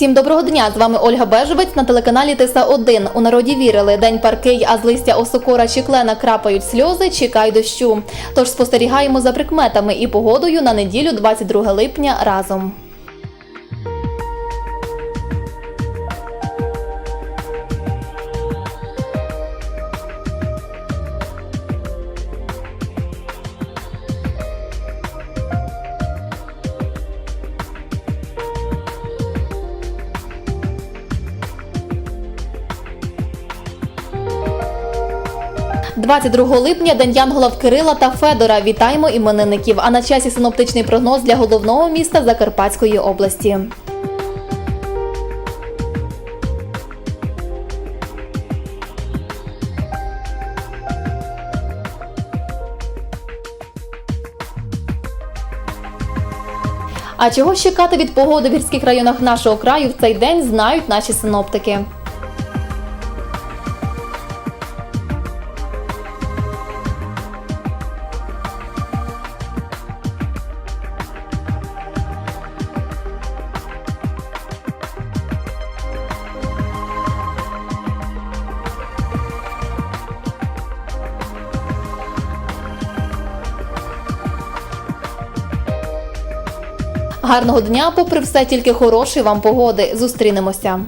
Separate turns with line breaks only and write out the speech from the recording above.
Всім доброго дня! З вами Ольга Бежевець на телеканалі Тиса 1 У народі вірили, день паркий, а з листя осокора чи клена крапають сльози, чекай дощу. Тож спостерігаємо за прикметами і погодою на неділю 22 липня разом. – 22 липня День Янгола Кирила та Федора. Вітаємо іменинників. А на часі синоптичний прогноз для головного міста Закарпатської області. А чого чекати від погоди в гірських районах нашого краю в цей день знають наші синоптики. Гарного дня, попри все, тільки хорошої вам погоди. Зустрінемося.